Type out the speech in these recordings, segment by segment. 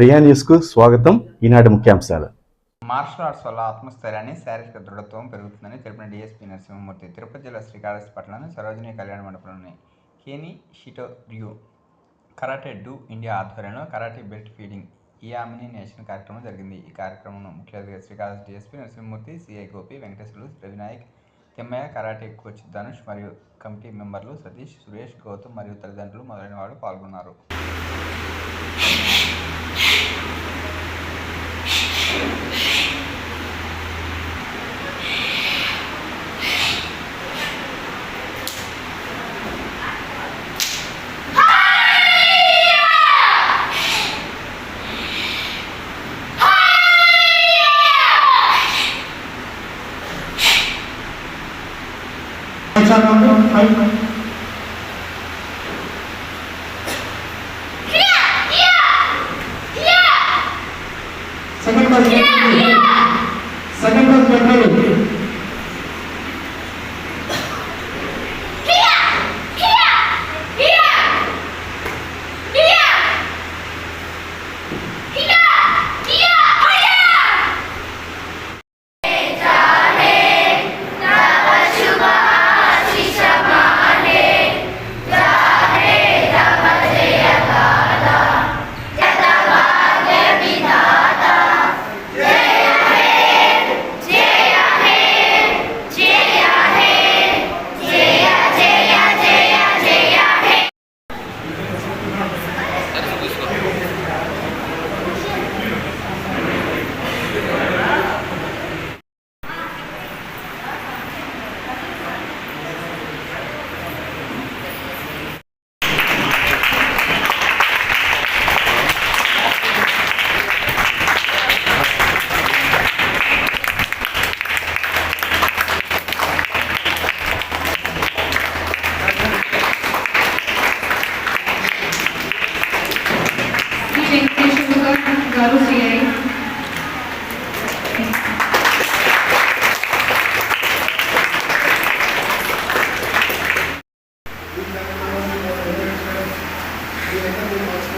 ప్రియా న్యూస్కు స్వాగతం. ఈనాటి ముఖ్యాంశాలు. మార్షల్ ఆర్ట్స్ వల్ల ఆత్మస్థైర్యాన్ని శారీరక దృఢత్వం పెరుగుతుందని తెలిపిన డిఎస్పీ నరసింహమూర్తి తిరుపతి జిల్లా శ్రీకాళహస్తి పట్టణంలోని సరోజిని కళ్యాణ మండపంలోని Keni Shito Ryu karate do India ఆధ్వర్యంలో కరాటే బెల్ట్ ఫీడింగ్ ఇయామిని నేషన్ కార్యక్రమం జరిగింది. ఈ కార్యక్రమంలో ముఖ్య అతిథిగా Srikalahasti DSP Narasimhamurthy CI Gopi Venkateswarlu Ravinayak Thimmaiah karate coach Dhanush మరియు కమిటీ మెంబర్లు సతీష్ సురేష్ గౌతమ్ మరియు తల్లిదండ్రులు మొదలైన వారు పాల్గొన్నారు. baik-baik. Iya, iya, iya. Sangat baik-baik. Sangat.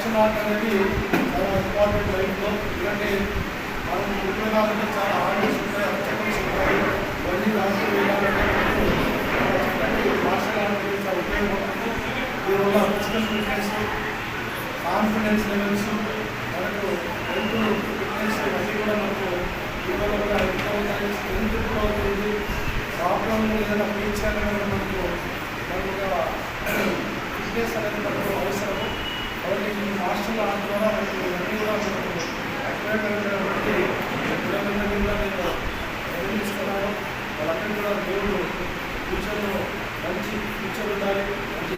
ఈ మార్షల్ అనేది చాలా ఇంపార్టెంట్ లైఫ్లో ఎందుకంటే మనం ఉపయోగాలంటే చాలా హార్డ్స్ ఉంటాయి అబ్స్టకల్స్ ఉంటాయి. ఇవన్నీ దాంట్లో వేయాలంటే మార్షల్ ఆర్ట్ అనేది చాలా ఉపయోగపడుతుంది. దీనివల్ల ఫిజికల్ ఫిట్నెస్ కాన్ఫిడెన్స్ లెవెల్స్ మనకు హెల్త్ ఫిట్నెస్ అన్నీ కూడా మనకు దీనివల్ల కూడా ఎంత అవుతాయి స్ట్రెంత్ కూడా అవుతుంది ప్రాబ్లం ఏదైనా ఫేస్ చేయాలన్నా మనకు మనకు ఫిట్నెస్ అనేది మనకు కాబట్టి ఈ ద్వారా కూడా